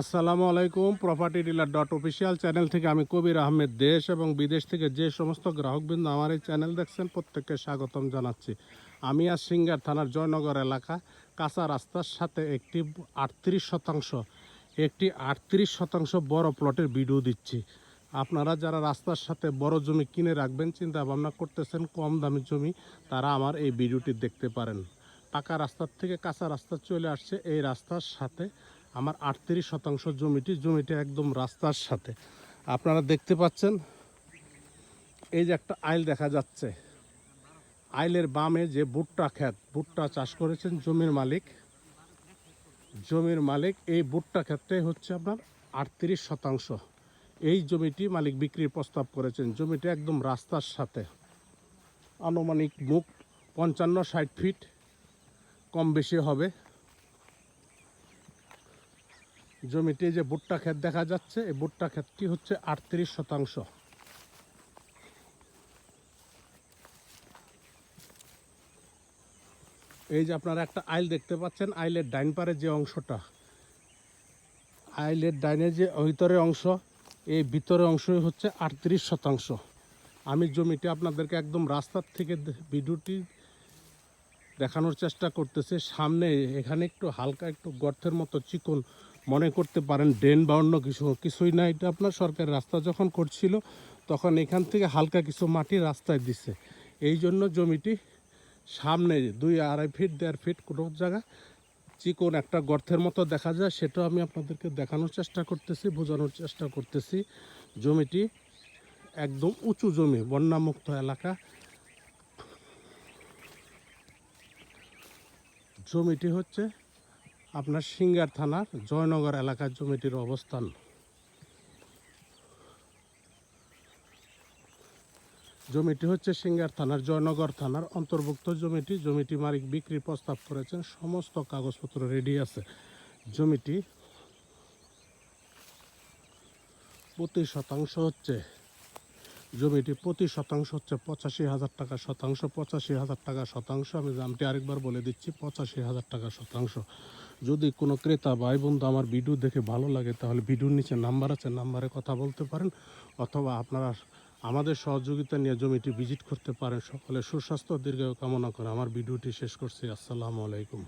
আসসালামু আলাইকুম property dealer dot official channel থেকে আমি কবির আহমেদ। দেশ এবং বিদেশ থেকে যে সমস্ত গ্রাহকবৃন্দ আমার এই চ্যানেল দেখছেন, প্রত্যেককে স্বাগতম জানাচ্ছি। আমি আজ সিঙ্গার থানার জয়নগর এলাকা, কাঁচা রাস্তার সাথে একটি আটত্রিশ শতাংশ, একটি আটত্রিশ শতাংশ বড় প্লটের ভিডিও দিচ্ছি। আপনারা যারা রাস্তার সাথে বড় জমি কিনে রাখবেন চিন্তা ভাবনা করতেছেন, কম দামি জমি, তারা আমার এই ভিডিওটি দেখতে পারেন। পাকা রাস্তার থেকে কাঁচা রাস্তা চলে আসছে, এই রাস্তার সাথে আমার আটত্রিশ শতাংশ জমিটি জমিটি একদম রাস্তার সাথে। আপনারা দেখতে পাচ্ছেন, এই যে একটা আইল দেখা যাচ্ছে। আইলের বামে যে ভুট্টা ক্ষেত, ভুট্টা চাষ করেছেন জমির মালিক। জমির মালিক, এই ভুট্টা ক্ষেত্রে হচ্ছে আপনার আটত্রিশ শতাংশ। এই জমিটি মালিক বিক্রির প্রস্তাব করেছেন, জমিটি একদম রাস্তার সাথে। আনুমানিক মুখ পঞ্চান্ন ষাট ফিট, কম বেশি হবে। জমিতে যে ভুট্টা ক্ষেত দেখা যাচ্ছে, এই ভুট্টা ক্ষেতটি হচ্ছে আটত্রিশ শতাংশ। এই যে আপনারা একটা আইল দেখতে পাচ্ছেন, আইলের ডাইন পারে যে অংশটা, আইলের ডাইনের যে ভিতরের অংশ, এই ভিতরের অংশই হচ্ছে আটত্রিশ শতাংশ। আমি জমিটি আপনাদেরকে একদম রাস্তার থেকে ভিডিওটি দেখানোর চেষ্টা করতেছে। সামনে এখানে একটু হালকা একটু গর্তের মতো চিকন মনে করতে পারেন ড্রেন বা অন্য কিছু, কিছুই না। এটা আপনার সরকার রাস্তা যখন করছিল, তখন এখান থেকে হালকা কিছু মাটি রাস্তায় দিছে। এই জন্য জমিটি সামনে দুই আড়াই ফিট, দেড় ফিট কোনো জায়গা, চিকন একটা গর্তের মতো দেখা যায়। সেটাও আমি আপনাদেরকে দেখানোর চেষ্টা করতেছি, বোঝানোর চেষ্টা করতেছি। জমিটি একদম উঁচু জমি, বন্যামুক্ত এলাকা। জমিটি হচ্ছে আপনার সিঙ্গার থানার জয়নগর এলাকার জমিটির অবস্থান। জমিটি হচ্ছে সিঙ্গার থানার, জয়নগর থানার অন্তর্ভুক্ত জমিটি। জমিটি মালিক বিক্রির প্রস্তাব করেছেন, সমস্ত কাগজপত্র রেডি আছে। জমিটি প্রতি শতাংশ হচ্ছে জমিটি প্রতি শতাংশ হচ্ছে পঁচাশি হাজার টাকা শতাংশ, পঁচাশি হাজার টাকা শতাংশ। আমি দামটি আরেকবার বলে দিচ্ছি, পঁচাশি হাজার টাকা শতাংশ। যদি কোনো ক্রেতা ভাই বন্ধু আমার ভিডিও দেখে ভালো লাগে, তাহলে ভিডিওর নিচে নাম্বার আছে, নাম্বারে কথা বলতে পারেন। অথবা আপনারা আমাদের সহযোগিতা নিয়ে জমিটি ভিজিট করতে পারেন। সকলে সুস্বাস্থ্য, দীর্ঘায়ু কামনা করে আমার ভিডিওটি শেষ করছি। আসসালামু আলাইকুম।